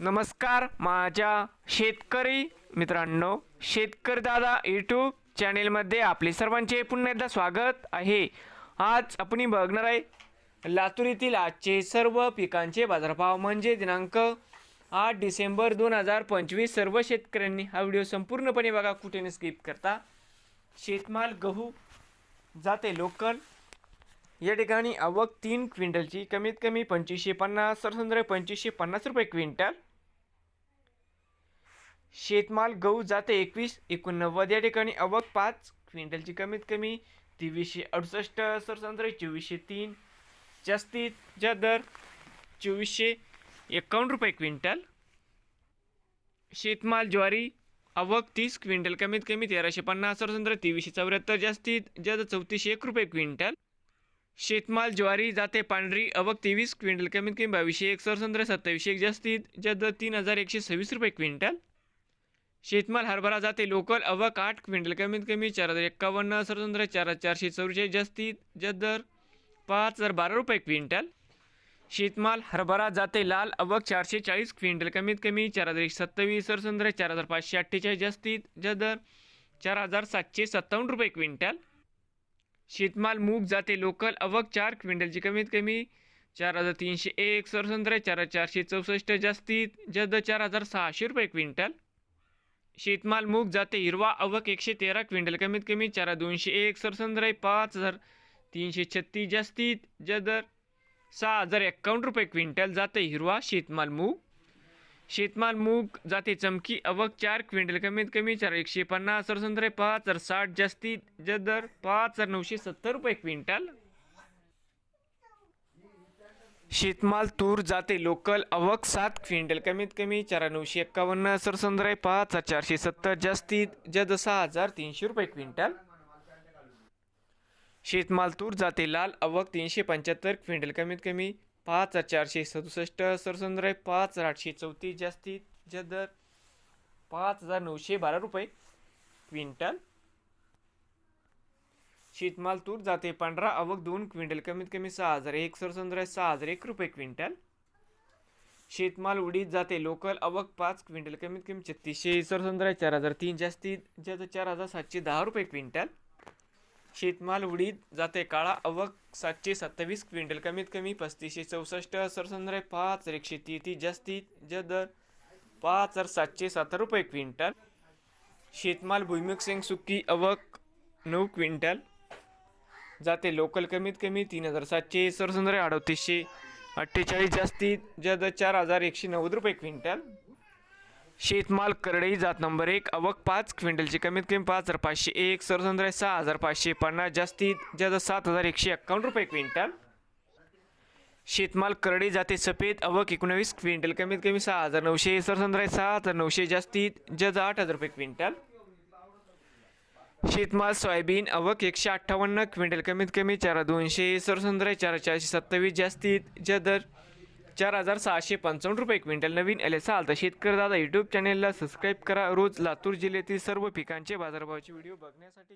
नमस्कार माझ्या शेतकरी मित्रांनो शेतकरी दादा यूट्यूब चॅनेलमध्ये आपले सर्वांचे पुन्हा एकदा स्वागत आहे. आज आपण बघणार आहे लातूर येथील आजचे सर्व पिकांचे बाजारभाव म्हणजे दिनांक आठ डिसेंबर दोन हजार पंचवीस. सर्व शेतकऱ्यांनी हा व्हिडिओ संपूर्णपणे बघा कुठे न स्किप करता. शेतमाल गहू जाते लोकल. या ठिकाणी आवक तीन क्विंटलची कमीत कमी पंचवीसशे पन्नास सरसंद्र पंचवीसशे पन्नास रुपये क्विंटल. शेतमाल गहू जाते एकवीस एकोणनव्वद या ठिकाणी. अवक पाच क्विंटलची कमीत कमी तेवीसशे अडुसष्ट सरसंद्र चोवीसशे तीन जास्तीत दर चोवीसशे एकावन्न रुपये क्विंटल. शेतमाल ज्वारी अवक तीस क्विंटल कमीत कमी तेराशे पन्नास सरसंद्र तेवीसशे चौऱ्याहत्तर जास्तीत जास्त चौतीसशे एक रुपये क्विंटल. शेतमाल ज्वारी जाते पांढरी अवक तेवीस क्विंटल कमीत कमी बावीसशे एक सरसंद्र सत्तावीसशे एक जास्तीत जास्त तीन हजार एकशे सव्वीस रुपये क्विंटल. शेतमाल हरभरा जाते लोकल अवक आठ क्विंटल. कमीत कमी चार हजार एक्कावन्न स्वतंत्र चार हजार चारशे चौशे जास्तीत जास्त दर पाच हजार बारा रुपये क्विंटल. शेतमाल हरभरा जाते लाल अवक चारशे चाळीस क्विंटल. कमीत कमी चार हजार एकशे सत्तावीस सरसंद्र चार हजार पाचशे अठ्ठेचाळीस जास्तीत जास्त दर चार हजार सातशे सत्तावन्न रुपये क्विंटल. शेतमाल मूग जाते लोकल अवक चार क्विंटलची. कमीत कमी चार हजार तीनशे एक सरसंद्र चार हजार चारशे चौसष्ट जास्तीत जास्त चार हजार सहाशे रुपये क्विंटल. शेतमाल मूग जाते हिरवा अवक एकशे तेरा क्विंटल कमीत कमी चारा दोनशे एक सरसंद्र पाच हजार तीनशे छत्तीस जास्तीत जदर दर सहा हजार एक्कावन्न रुपये क्विंटल जाते हिरवा शेतमाल मूग. शेतमाल मूग जाते चमकी अवक चार क्विंटल कमीत कमी चार एकशे पन्नास सरसंद्रे पाच हजार साठ जास्तीत जदर पाच हजार नऊशे सत्तर रुपये क्विंटल. शेतमाल तूर जाते लोकल अवक सात क्विंटल. कमीत कमी चार नऊशे एक्कावन्न सरसंद्रे पाच चारशे सत्तर जास्तीत जद सहा हजार तीनशे रुपये क्विंटल. शेतमाल तूर जाते लाल अवक तीनशे पंच्याहत्तर क्विंटल. कमीत कमी पाच हजार चारशे सदुसष्ट सरसंद्र पाच आठशे चौतीस जास्तीत जदर पाच हजार नऊशे बारा रुपये क्विंटल. शेतमाल तूर जाते पांढरा अवक दोन क्विंटल कमीत कमी सहा हजार एक सरसंद्र सहा हजार एक रुपये क्विंटल. शेतमाल उडीत जाते लोकल अवक पाच क्विंटल कमीत कमी छत्तीसशे सरसंद्र चार हजार तीन जास्तीत जास्त चार हजार सातशे दहा रुपये क्विंटल. शेतमाल उडीत जाते काळा अवक सातशे सत्तावीस क्विंटल कमीत कमी पस्तीसशे चौसष्ट सरसंद्र पाच हजार एकशे तेहतीस जास्तीत ज दर पाच हजार सातशे सत्तर रुपये क्विंटल. शेतमाल भुईमुग सिंग सुक्की अवक नऊ क्विंटल. जाते. लोकल कमीत कमी तीन हजार सातशे सरसंद्र अडतीसशे अठ्ठेचाळीस जास्तीत जास्त चार हजार एकशे नव्वद रुपये क्विंटल. शेतमाल करडई जात नंबर एक अवक पाच क्विंटलची कमीत कमी पाच हजार पाचशे एक सरसंद्र सहा हजार पाचशे पन्नास जास्तीत जास्त सात हजार एकशे एक्कावन्न रुपये क्विंटल. शेतमाल करडे जाते सफेद अवक एकोणावीस क्विंटल कमीत कमी सहा हजार नऊशे सरसंद्र सहा हजार नऊशे जास्तीत जास्त आठ हजार रुपये क्विंटल. शेतमाल सोयाबीन अवक एकशे अठ्ठावन्न क्विंटल कमीत कमी चार दोनशे सरसंद्र चार चारशे सत्तावीस जास्तीत जास्त दर चार हजार सहाशे पंचावन्न रुपये. क्विंटल नवीन आले असाल तर शेतकरी दादा यूट्यूब चॅनेलला सबस्क्राईब करा. रोज लातूर जिल्ह्यातील सर्व पिकांचे बाजारभावाचे व्हिडिओ बघण्यासाठी